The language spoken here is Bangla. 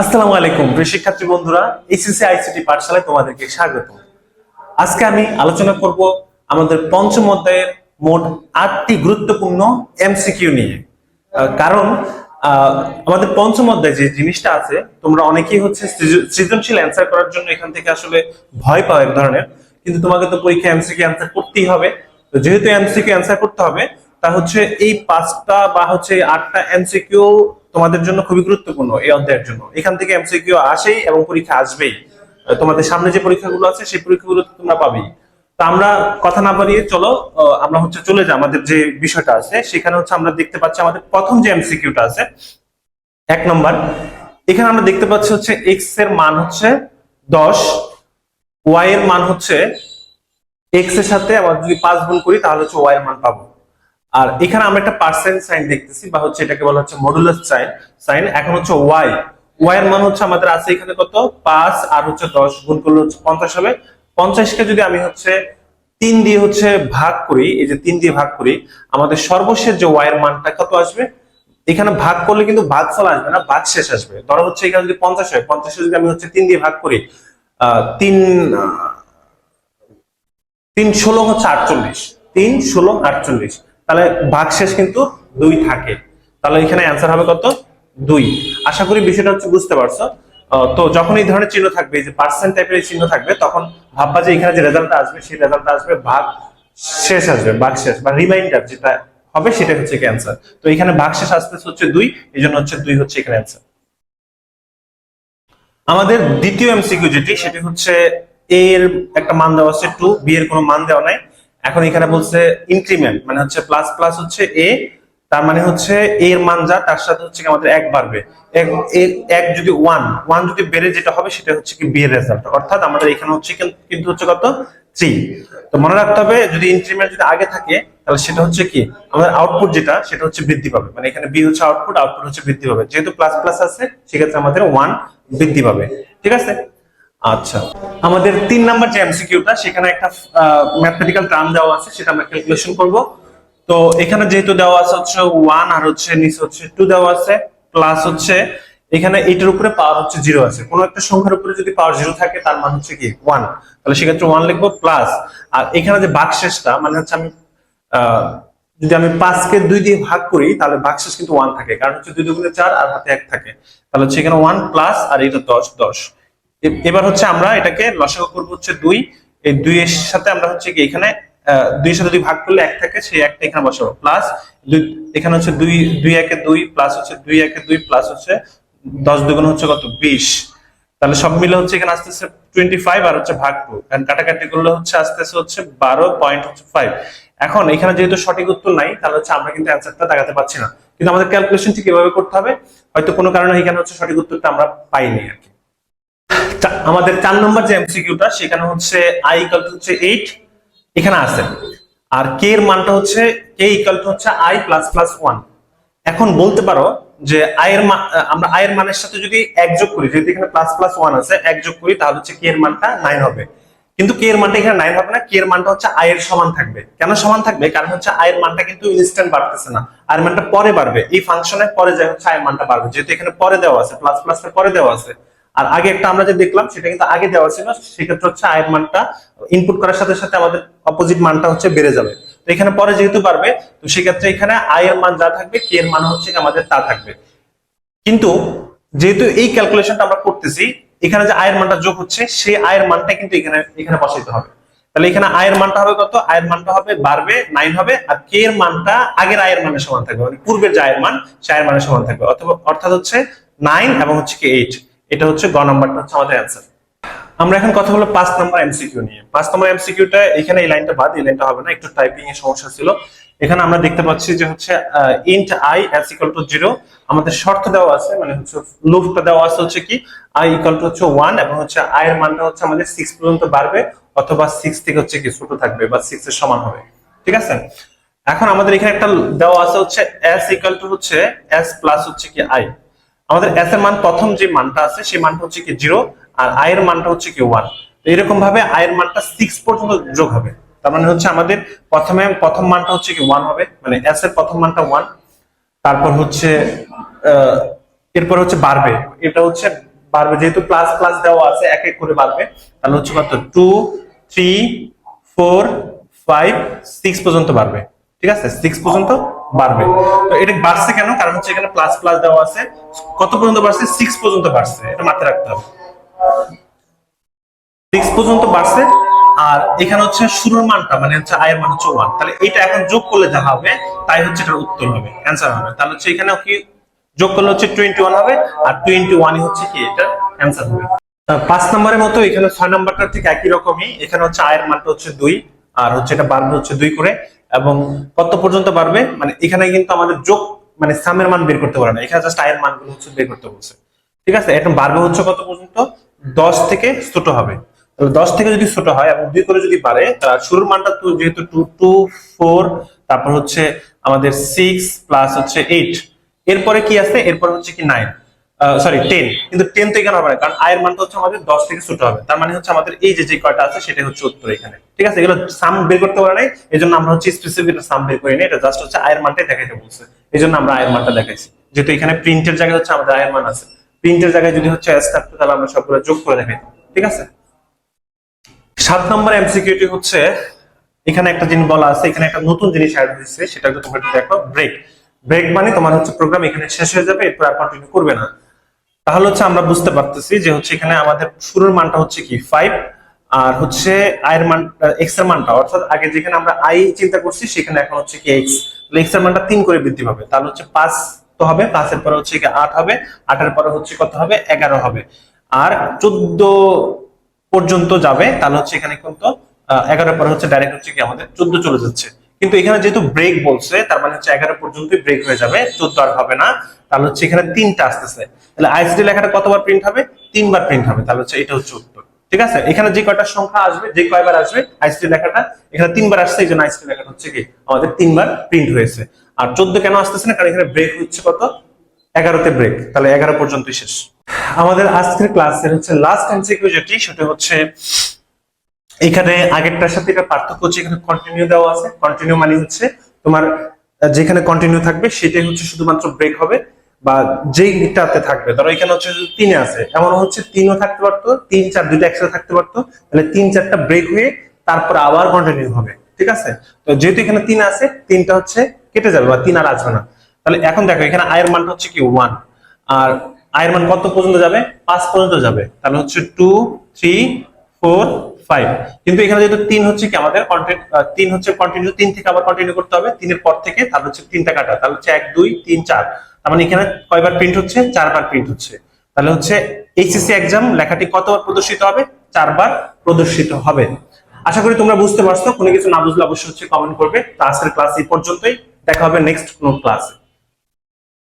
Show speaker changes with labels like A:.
A: আসসালামু আলাইকুম, প্রিয় শিক্ষার্থী বন্ধুরা, এসএসসি আইসিটি পাঠশালায় তোমাদেরকে স্বাগত আজকে আমি আলোচনা করব আমাদের পঞ্চম অধ্যায়ের মোট আটটি গুরুত্বপূর্ণ এমসিকিউ নিয়ে। কারণ আমাদের পঞ্চম অধ্যায় যে জিনিসটা আছে, তোমরা অনেকেই হচ্ছে সৃজনশীল অ্যান্সার করার জন্য এখান থেকে আসলে ভয় পাও এক ধরনের, কিন্তু তোমাকে তো পরীক্ষা এমসিকিউ অ্যান্সার করতেই হবে। তো যেহেতু এমসিকিউ অ্যান্সার করতে হবে, তা হচ্ছে এই পাঁচটা বা হচ্ছে আটটা এমসিকিউ তোমাদের জন্য খুবই গুরুত্বপূর্ণ এই অধ্যায়ের জন্য। এখান থেকে এমসিকিউ আসেই এবং পরীক্ষা আসবেই। তোমাদের সামনে যে পরীক্ষাগুলো আছে, সেই পরীক্ষাগুলো তোমরা পাবেই। তো আমরা কথা না বাড়িয়ে চলো আমরা হচ্ছে চলে যাই আমাদের যে বিষয়টা আছে, সেখানে হচ্ছে আমরা দেখতে পাচ্ছি আমাদের প্রথম যে এমসিকিউটা আছে, এক নম্বর। এখানে আমরা দেখতে পাচ্ছি হচ্ছে এক্সের মান হচ্ছে দশ ওয়াই এর মান হচ্ছে এক্সের সাথে আবার যদি পাঁচ গুণ করি, তাহলে হচ্ছে ওয়াই এর মান পাবো। আর এখানে আমরা একটা পার্সেন্ট সাইন দেখতেছি, বা হচ্ছে এটাকে বলা হচ্ছে মডুলাস সাইন। সাইন এখন হচ্ছে ওয়াই ওয়াই এর মান হচ্ছে আমাদের আছে এখানে কত? পাঁচ আর হচ্ছে দশ গুণ করলে হচ্ছে পঞ্চাশ হবে। পঞ্চাশকে যদি আমি হচ্ছে তিন দিয়ে হচ্ছে ভাগ করি, এই যে তিন দিয়ে ভাগ করি, আমাদের সর্বশেষ যে ওয়াই এর মানটা কত আসবে? এখানে ভাগ করলে কিন্তু ভাগ ফল আসবে না ভাগ শেষ আসবে। ধরো হচ্ছে এখানে যদি পঞ্চাশ হয়, পঞ্চাশে যদি আমি হচ্ছে তিন দিয়ে ভাগ করি তিন তিন ষোলো হচ্ছে আটচল্লিশ। তিন ষোলো আটচল্লিশ। তাহলে ভাগশেষ কিন্তু দুই থাকে। তাহলে এখানে অ্যান্সার হবে কত? দুই। আশা করি বিষয়টা হচ্ছে বুঝতে পারছ। তো যখন এই ধরনের চিহ্ন থাকবে যে পার্সেন্ট টাইপের এই চিহ্ন থাকবে, তখন ভাববা যে এখানে যে রেজাল্টটা আসবে, সেই রেজাল্টটা আসবে ভাগ শেষ আসবে, ভাগ শেষ বা রিমাইন্ডার যেটা হবে সেটা হচ্ছে ক্যান্সার তো এখানে ভাগ শেষ আসতেছে হচ্ছে দুই এই জন্য হচ্ছে দুই হচ্ছে এখানে অ্যান্সার আমাদের দ্বিতীয় এমসিকিউ যেটি, সেটি হচ্ছে এ এর একটা মান দেওয়া আছে টু বি এর কোনো মান দেওয়া নাই। এখন এখানে বলছে ইনক্রিমেন্ট মানে হচ্ছে প্লাস প্লাস হচ্ছে এ তার মানে হচ্ছে এর মান যা, তার সাথে হচ্ছে আমাদের এক বাড়বে। এক যদি ওয়ান ওয়ান যদি বেড়ে যেটা হবে, সেটা হচ্ছে কি বি এর রেজাল্ট অর্থাৎ আমাদের এখানে হচ্ছে কিন্তু হচ্ছে কত? থ্রি তো মনে রাখতে হবে, যদি ইনক্রিমেন্ট যদি আগে থাকে, তাহলে সেটা হচ্ছে কি, আমাদের আউটপুট যেটা, সেটা হচ্ছে বৃদ্ধি পাবে। মানে এখানে বি হচ্ছে আউটপুট আউটপুট হচ্ছে বৃদ্ধি পাবে। যেহেতু প্লাস প্লাস আছে, সেক্ষেত্রে আমাদের ওয়ান বৃদ্ধি পাবে। ঠিক আছে? আচ্ছা। আমাদের তিন নাম্বার যে এমসিকিউটা, সেখানে একটা ম্যাথমেটিক্যাল টার্ম দেওয়া আছে, সেটা আমরা ক্যালকুলেশন করব। তো এখানে যেহেতু দেওয়া আছে হচ্ছে ওয়ান আর হচ্ছে নিচে হচ্ছে টু দেওয়া আছে প্লাস হচ্ছে এখানে এইটার উপরে পাওয়ার হচ্ছে জিরো আছে। কোনো একটা সংখ্যার উপরে যদি পাওয়ার জিরো থাকে, তার মান হচ্ছে কি? ওয়ান তাহলে সেক্ষেত্রে ওয়ান লিখব প্লাস আর এখানে যে বাকশেষটা মানে হচ্ছে আমি যদি আমি পাঁচকে দুই দিয়ে ভাগ করি, তাহলে ভাগশেষ কিন্তু ওয়ান থাকে। কারণ হচ্ছে দুই দুগুণে চার আর হাতে এক থাকে। তাহলে হচ্ছে এখানে ওয়ান প্লাস আর এটা দশ দশ। এবার হচ্ছে আমরা এটাকে লসাগু করব হচ্ছে দুই। এই দুই এর সাথে আমরা হচ্ছে কি এখানে দুইয়ের সাথে দুই ভাগ করলে এক থাকে, সেই একটা এখানে বসাবো। প্লাস দুই, এখানে হচ্ছে দুই দুই একে দুই প্লাস হচ্ছে দুই একে দুই প্লাস হচ্ছে দশ দুগুণ হচ্ছে কত? বিশ। তাহলে সব মিলে হচ্ছে এখানে আসতেছে টোয়েন্টি ফাইভ আর হচ্ছে ভাগ টু কারণ কাটাকাটি করলে হচ্ছে আসতেছে হচ্ছে বারো পয়েন্ট হচ্ছে ফাইভ এখন এখানে যেহেতু সঠিক উত্তর নাই, তাহলে হচ্ছে আমরা কিন্তু অ্যান্সারটা দেখাতে পারছি না। কিন্তু আমাদের ক্যালকুলেশন ঠিক এভাবে করতে হবে। হয়তো কোনো কারণে এখানে হচ্ছে সঠিক উত্তরটা আমরা পাইনি আর কি। আমাদের চার নম্বর যে এমসিকিউটা সেখানে হচ্ছে আই ইকাল টু হচ্ছে এইট এখানে আছে। আর কে এর মানটা হচ্ছে কে ইকাল টু হচ্ছে আই প্লাস প্লাস ওয়ান এখন বলতে পারো যে আয়ের মান আমরা আয়ের মানের সাথে যদি এক যোগ করি, যেহেতু এখানে প্লাস প্লাস ওয়ান আছে, এক যোগ করি, তাহলে হচ্ছে কে এর মানটা নাইন হবে। কিন্তু কে এর মানটা এখানে নাইন হবে না কে এর মানটা হচ্ছে আয়ের সমান থাকবে। কেন সমান থাকবে? কারণ হচ্ছে আয়ের মানটা কিন্তু ইনস্ট্যান্ট বাড়তেছে না। আয়ের মানটা পরে বাড়বে। এই ফাংশনের পরে যায় হচ্ছে আয়ের মানটা বাড়বে। যেহেতু এখানে পরে দেওয়া আছে প্লাস প্লাস পরে দেওয়া আছে। আর আগে একটা আমরা যে দেখলাম, সেটা কিন্তু আগে দেওয়া ছিল, সেক্ষেত্রে হচ্ছে আয়ের মানটা ইনপুট করার সাথে সাথে আমাদের অপোজিট মানটা হচ্ছে বেড়ে যাবে। তো এখানে পরে যেহেতু বাড়বে তো সেক্ষেত্রে এখানে আয়ের মান যা থাকবে কে এর মান হচ্ছে আমাদের তা থাকবে। কিন্তু যেহেতু এই ক্যালকুলেশনটা আমরা করতেছি, এখানে যে আয়ের মানটা যোগ হচ্ছে, সেই আয়ের মানটা কিন্তু এখানে এখানে বসাইতে হবে। তাহলে এখানে আয়ের মানটা হবে কত? আয়ের মানটা হবে, বাড়বে নাইন হবে, আর কে এর মানটা আগের আয়ের মানের সমান থাকবে মানে পূর্বের যে আয়ের মান, সে আয়ের মানের সমান থাকবে। অথবা, অর্থাৎ হচ্ছে নাইন এবং হচ্ছে কে এইট এটা হচ্ছে গ নাম্বারটা হচ্ছে আমাদের অ্যান্সার আমরা এখন কথা বলব পাঁচ নম্বর এমসিকিউ নিয়ে। পাঁচ নম্বর এমসিকিউটা এখানে এই লাইনটা বাদ, এই লাইনটা হবে না, একটু টাইপিং এর সমস্যা ছিল। এখানে আমরা দেখতে পাচ্ছি যে হচ্ছে int I as equal to zero আমাদের শর্ত দেওয়া আছে মানে হচ্ছে লুপটা দেওয়া আছে হচ্ছে কি আই ইকুয়াল টু হচ্ছে ওয়ান এবং হচ্ছে আই এর মানটা হচ্ছে আমাদের সিক্স পর্যন্ত বাড়বে, অথবা সিক্স থেকে হচ্ছে কি ছোট থাকবে বা সিক্স এর সমান হবে। ঠিক আছে? এখন আমাদের এখানে একটা দেওয়া আছে হচ্ছে এস ইকুয়াল টু হচ্ছে এস প্লাস হচ্ছে কি আই আমাদের এস এর মান প্রথম যে মানটা আছে, সেই মানটা হচ্ছে কি জিরো আর আই এর মানটা হচ্ছে কি ওয়ান এরকম ভাবে আই এর মানটা সিক্স পর্যন্ত যোগ হবে। তার মানে হচ্ছে আমাদের প্রথমে প্রথম মানটা হচ্ছে কি ওয়ান হবে মানে এস এর প্রথম মানটা ওয়ান তারপর হচ্ছে এরপর হচ্ছে বাড়বে। এটা হচ্ছে বাড়বে, যেহেতু প্লাস প্লাস দেওয়া আছে, এক এক করে বাড়বে। তাহলে হচ্ছে কত? Two three four five six পর্যন্ত বাড়বে। ঠিক আছে? সিক্স পর্যন্ত বাড়বে। তো এটা বাড়ছে কেন? কারণ হচ্ছে এখানে প্লাস প্লাস দেওয়া আছে। কত পর্যন্ত বাড়ছে? সিক্স পর্যন্ত বাড়ছে। এটা মাথায় রাখতে হবে। সিক্স পর্যন্ত বাড়ছে। আর এখানে হচ্ছে শুরুর মানটা মানে হচ্ছে আয়ের মান হচ্ছে ওয়ান তাহলে এটা এখন যোগ করলে যা হবে, তাই হচ্ছে এটার উত্তর হবে। অ্যান্সার হবে। তাহলে হচ্ছে এখানেও কি যোগ করলে হচ্ছে টোয়েন্টি ওয়ান হবে, আর টোয়েন্টি ওয়ানই হচ্ছে কি এটা অ্যান্সার হবে। পাঁচ নম্বরের মতো এখানে ছয় নম্বরটা ঠিক একই রকমই। এখানে হচ্ছে আয়ের মানটা হচ্ছে দুই, আর হচ্ছে এটা বাড়বে হচ্ছে দুই করে। এবং কত পর্যন্ত বাড়বে? মানে এখানে কিন্তু আমাদের যোগ মানে সামের মান বের করতে পারে না। এখানে জাস্ট আয়ের মানগুলো হচ্ছে বের করতে বলছে। ঠিক আছে? এটা বাড়বে হচ্ছে কত পর্যন্ত? দশ থেকে ছোট হবে। দশ থেকে যদি ছোট হয় এবং দুই করে যদি বাড়ে শুরুর মানটা তো যেহেতু টু টু ফোর তারপর হচ্ছে আমাদের সিক্স প্লাস হচ্ছে এইট এরপরে কি আছে? এরপরে হচ্ছে কি নাইন সরি টেন কিন্তু টেন তো এখানে হবে না কারণ আয়ের মানটা হচ্ছে আমাদের দশ থেকে ছোট হবে। তার মানে হচ্ছে আমাদের এই যে যে কয়টা আছে সেটাই হচ্ছে উত্তর এখানে। ঠিক আছে? এগুলো সাম বের করতে পারে নাই এই জন্য আমরা হচ্ছে স্পেসিফিক সাম বের করি না এটা জাস্ট হচ্ছে আয়ের মানটাই দেখাইতে বলছে। এই জন্য আমরা আয়ের মানটা দেখাইছি। যেহেতু এখানে প্রিন্টের জায়গায় হচ্ছে আমাদের আয়ের মান আছে। প্রিন্টের জায়গায় যদি হচ্ছে এস থাকতো তাহলে আমরা সবগুলো যোগ করে দেখাইতাম। ঠিক আছে? সাত নম্বর এমসিকিউটি হচ্ছে এখানে একটা জিনিস বলা আছে এখানে একটা নতুন জিনিস অ্যাড হয়েছে সেটা একটু তোমরা একটু দেখো ব্রেক ব্রেক মানে তোমার হচ্ছে প্রোগ্রাম এখানে শেষ হয়ে যাবে এরপর আর কন্টিনিউ করবে না। তাহলে হচ্ছে আমরা বুঝতে পারতেছি যে হচ্ছে এখানে আমাদের শুরুর মানটা হচ্ছে কি? ফাইভ আর হচ্ছে আয়ের মান এক্সের মানটা। অর্থাৎ আগে যেখানে আমরা আই চিন্তা করছি, সেখানে এখন হচ্ছে কি এক্স এক্সের মানটা তিন করে বৃদ্ধি পাবে। তাহলে হচ্ছে পাঁচ তো হবে পাঁচের পরে হচ্ছে কি আট হবে, আটের পরে হচ্ছে কত হবে? এগারো হবে। আর চোদ্দ পর্যন্ত যাবে, তাহলে হচ্ছে এখানে কিন্তু এগারো পরে হচ্ছে ডাইরেক্ট হচ্ছে কি আমাদের চোদ্দ চলে যাচ্ছে। কিন্তু এখানে যেহেতু ব্রেক বলছে, তার মানে হচ্ছে এগারো পর্যন্তই ব্রেক হয়ে যাবে চোদ্দ আর হবে না। তাহলে হচ্ছে এখানে তিনটা আসতেছে। তাহলে আইসডি লেখাটা কতবার প্রিন্ট হবে? তিনবার প্রিন্ট হবে, তাহলে হচ্ছে এটা হচ্ছে উত্তর। ঠিক আছে? এখানে যে কয়টা সংখ্যা আসবে, যে কয়বার আসবে আইসডি লেখাটা, এখানে তিনবার আসছে, এই জন্য আইসডি লেখাটা হচ্ছে কি, আমাদের তিনবার প্রিন্ট হয়েছে। আর চোদ্দ কেন আসতেছে না? কারণ এখানে ব্রেক হচ্ছে কত? এগারোতে ব্রেক তাহলে এগারো পর্যন্তই শেষ। আমাদের আজকের ক্লাসের হচ্ছে লাস্ট এমসিকিউ যেটি সেটা হচ্ছে এখানে আগেরটার সাথে এটা পার্থক্য হচ্ছে, এখানে কন্টিনিউ দেওয়া আছে। কন্টিনিউ মানে হচ্ছে তোমার যেখানে কন্টিনিউ থাকবে, সেটাই হচ্ছে শুধুমাত্র ব্রেক হবে, বা যেইটাতে থাকবে। ধরো এখানে হচ্ছে তিনে আছে এমন হচ্ছে তিনও থাকতে পারতো, তিন, চার, দুইটা একসাথে থাকতে পারতো, তাহলে তিন, চারটা ব্রেক হয়ে তারপর আবার কন্টিনিউ হবে, ঠিক আছে? তো যেহেতু এখানে তিন আছে তিনটা হচ্ছে কেটে যাবে, বা তিন আর আসবে না। তাহলে এখন দেখো, এখানে আয়ের মানটা হচ্ছে কি? ওয়ান আর আয়ের মান কত পর্যন্ত যাবে? পাঁচ পর্যন্ত যাবে। তাহলে হচ্ছে টু থ্রি ফোর ফাইভ কিন্তু এখানে যেহেতু তিন হচ্ছে কি আমাদের তিন হচ্ছে কন্টিনিউ তিন থেকে আবার কন্টিনিউ করতে হবে। তিনের পর থেকে তাহলে হচ্ছে তিনটা কাটা। তাহলে হচ্ছে এক, দুই, তিন, চার। তার মানে এখানে কয়বার প্রিন্ট হচ্ছে? চারবার প্রিন্ট হচ্ছে। তাহলে হচ্ছে এইচএসসি এক্সাম লেখাটি কতবার প্রদর্শিত হবে? চারবার প্রদর্শিত হবে। আশা করি তোমরা বুঝতে পারছ। কোনো কিছু না বুঝলে অবশ্যই হচ্ছে কমেন্ট করবে। তো আজকের ক্লাস এই পর্যন্তই। দেখা হবে নেক্সট কোনো ক্লাসে